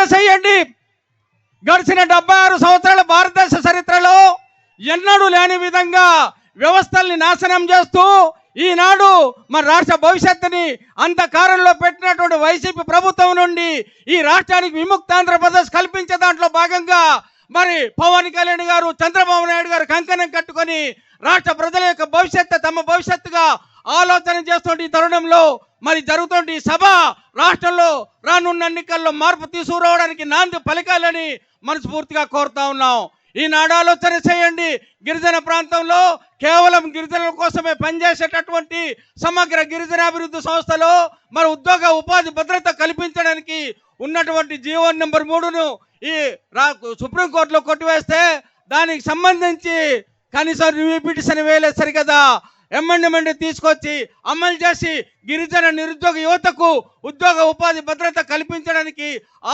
ఆలోచన చేయండి. గడిచిన డెబ్బై ఆరు సంవత్సరాల భారతదేశ చరిత్రలో ఎన్నడూ లేని విధంగా వ్యవస్థల్ని నాశనం చేస్తూ ఈనాడు మన రాష్ట్ర భవిష్యత్తుని అంధకారంలో పెట్టినటువంటి వైసీపీ ప్రభుత్వం నుండి ఈ రాష్ట్రానికి విముక్త ఆంధ్రప్రదేశ్ కల్పించే దాంట్లో భాగంగా మరి పవన్ కళ్యాణ్ గారు చంద్రబాబు నాయుడు గారు కంకణం కట్టుకొని రాష్ట్ర ప్రజల యొక్క భవిష్యత్తు తమ భవిష్యత్తుగా ఆలోచన చేస్తుంటే ఈ తరుణంలో. మరి జరుగుతుంటే ఈ సభ. రాష్ట్రంలో రానున్న ఎన్నికల్లో మార్పు తీసుకురావడానికి నాంది పలికాలని మనస్ఫూర్తిగా కోరుతా ఉన్నాం. ఈనాడు ఆలోచన చేయండి. గిరిజన ప్రాంతంలో కేవలం గిరిజనుల కోసమే పనిచేసేటటువంటి సమగ్ర గిరిజనాభివృద్ధి సంస్థలో మరి ఉద్యోగ ఉపాధి భద్రత కల్పించడానికి ఉన్నటువంటి జీవో నెంబర్ మూడును ఈ రా సుప్రీంకోర్టులో కొట్టివేస్తే దానికి సంబంధించి కనీసం రివ్యూ పిటిషన్ వేయలేదు సరికదా ఎమ్మెండ్మెంట్ తీసుకొచ్చి అమలు చేసి గిరిజన నిరుద్యోగ యువతకు ఉద్యోగ ఉపాధి భద్రత కల్పించడానికి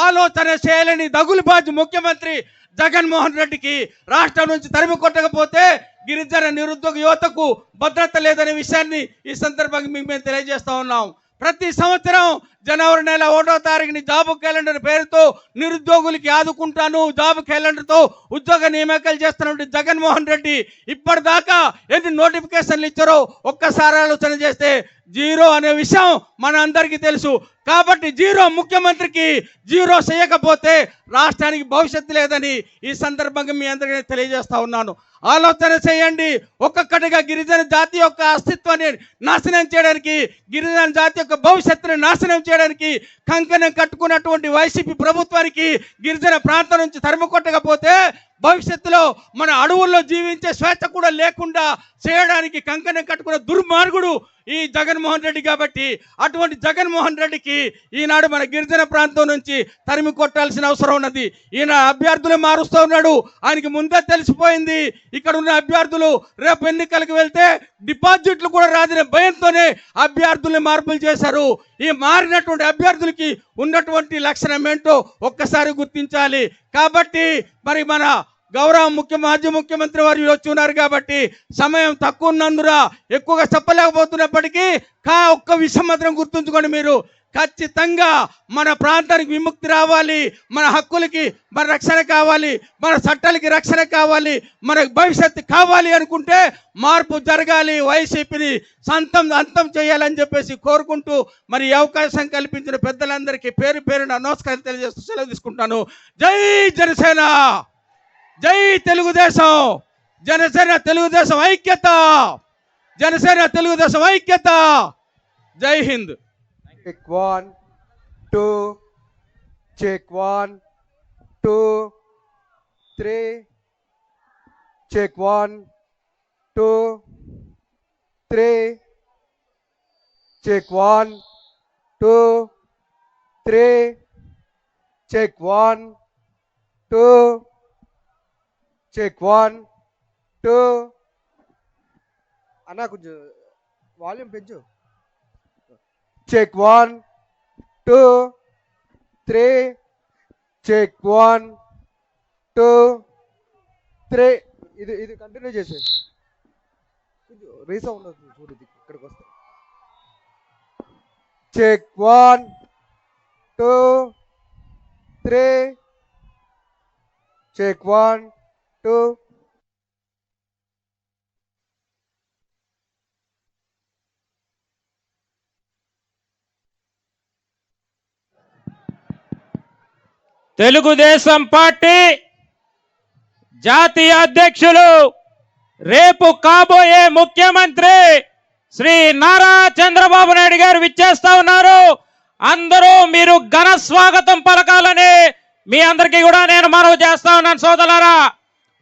ఆలోచన చేయాలని దగులుబాజు ముఖ్యమంత్రి జగన్మోహన్ రెడ్డికి రాష్ట్రం నుంచి తరిమి కొట్టకపోతే గిరిజన నిరుద్యోగ యువతకు భద్రత లేదనే విషయాన్ని ఈ సందర్భంగా మీకు మేము తెలియజేస్తా ఉన్నాం. ప్రతి సంవత్సరం జనవరి నెల ఒకటో తారీఖుని జాబ్ క్యాలెండర్ పేరుతో నిరుద్యోగులకి ఆదుకుంటాను. జాబ్ క్యాలెండర్తో ఉద్యోగ నియామకాలు చేస్తున్నటువంటి జగన్మోహన్ రెడ్డి ఇప్పటిదాకా ఎన్ని నోటిఫికేషన్లు ఇచ్చారో ఒక్కసారి ఆలోచన చేస్తే జీరో అనే విషయం మన అందరికీ తెలుసు. కాబట్టి జీరో ముఖ్యమంత్రికి జీరో చేయకపోతే రాష్ట్రానికి భవిష్యత్తు లేదని ఈ సందర్భంగా మీ అందరికీ తెలియజేస్తా ఉన్నాను. ఆలోచన చేయండి. ఒక్కొక్కటిగా గిరిజన జాతి యొక్క అస్తిత్వాన్ని నాశనం చేయడానికి గిరిజన జాతి యొక్క భవిష్యత్తుని నాశనం చేయడానికి కంకణం కట్టుకున్నటువంటి వైసీపీ ప్రభుత్వానికి గిరిజన ప్రాంతం నుంచి తరిమి కొట్టకపోతే భవిష్యత్తులో మన అడవుల్లో జీవించే స్వేచ్ఛ కూడా లేకుండా చేయడానికి కంకణం కట్టుకున్న దుర్మార్గుడు ఈ జగన్మోహన్ రెడ్డి కాబట్టి అటువంటి జగన్మోహన్ రెడ్డికి ఈనాడు మన గిరిజన ప్రాంతం నుంచి తరిమి కొట్టాల్సిన అవసరం ఉన్నది. ఈయన అభ్యర్థులు మారుస్తూ ఉన్నాడు. ఆయనకి ముందే తెలిసిపోయింది. ఇక్కడ ఉన్న అభ్యర్థులు రేపు ఎన్నికలకు వెళ్తే డిపాజిట్లు కూడా రాదని భయంతోనే అభ్యర్థుల్ని మార్పులు చేశారు. ఈ మారినటువంటి అభ్యర్థులకి ఉన్నటువంటి లక్షణం ఏంటో ఒక్కసారి గుర్తించాలి. కాబట్టి మరి మన గౌరవ ముఖ్య మాజీ ముఖ్యమంత్రి వారు వచ్చి ఉన్నారు కాబట్టి సమయం తక్కువ ఉన్నందురా ఎక్కువగా చెప్పలేకపోతున్నప్పటికీ కా ఒక్క విషయం మాత్రం గుర్తుంచుకోండి మీరు. ఖచ్చితంగా మన ప్రాంతానికి విముక్తి రావాలి మన హక్కులకి మన రక్షణ కావాలి మన చట్టాలకి రక్షణ కావాలి మన భవిష్యత్తు కావాలి అనుకుంటే మార్పు జరగాలి వైసీపీని సంతం అంతం చేయాలని చెప్పేసి కోరుకుంటూ మరి అవకాశం కల్పించిన పెద్దలందరికీ పేరు పేరున నమస్కారం తెలియజేస్తూ సెలవు తీసుకుంటాను జై జనసేన! జై తెలుగుదేశం జనసేన తెలుగుదేశం ఐక్యత జనసేన తెలుగుదేశం ఐక్యత జై Hind Check one, two, check one, two, three, check one, two, three, check one, two, three, check one, two, check one two అన్నా కొంచెం వాల్యూమ్ పెంచు. Check one two three check one two three ఇది ఇది కంటిన్యూ చేసే కొంచెం రీసా ఉండదు చూడు ఇది ఇక్కడికి వస్తే. Check one two three check one two Telugu Desam party జాతీయ అధ్యక్షులు రేపు కాబోయే ముఖ్యమంత్రి శ్రీ నారా చంద్రబాబు నాయుడు గారు విచ్చేస్తా ఉన్నారు. అందరూ మీరు ఘన స్వాగతం పలకాలని మీ అందరికీ కూడా నేను మనవి చేస్తా ఉన్నాను సోదరులారా.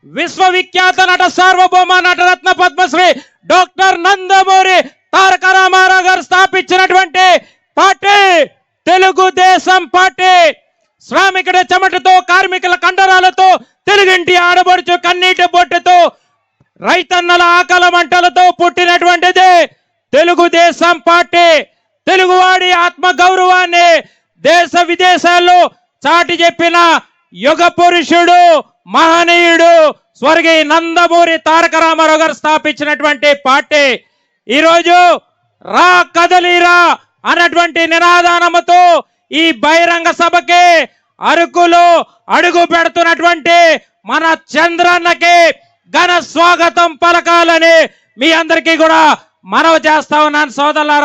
విశ్వవిఖ్యాత నట సార్వభౌమ నటరత్న పద్మశ్రీ డాక్టర్ నందమూరి తారక రామారావు గారు స్థాపించినటువంటి పార్టీ తెలుగుదేశం పార్టీ. శ్రామికుడి చెమటతో కార్మికుల కండరాలతో తెలుగింటి ఆడబడుచు కన్నీటి బొట్టుతో రైతన్నల ఆకల మంటలతో పుట్టినటువంటిది తెలుగుదేశం పార్టీ. తెలుగువాడి ఆత్మ గౌరవాన్ని దేశ విదేశాల్లో చాటి చెప్పిన యుగ పురుషుడు మహనీయుడు స్వర్గీయ నందమూరి తారక రామారావు గారు స్థాపించినటువంటి పార్టీ. ఈరోజు రా కదలిరా అన్నటువంటి నినాదానముతో ఈ బహిరంగ సభకి అరకులో అడుగు పెడుతున్నటువంటి మన చంద్రన్నకి ఘన స్వాగతం పలకాలని మీ అందరికీ కూడా మనవి చేస్తా ఉన్నాను సోదరులారా.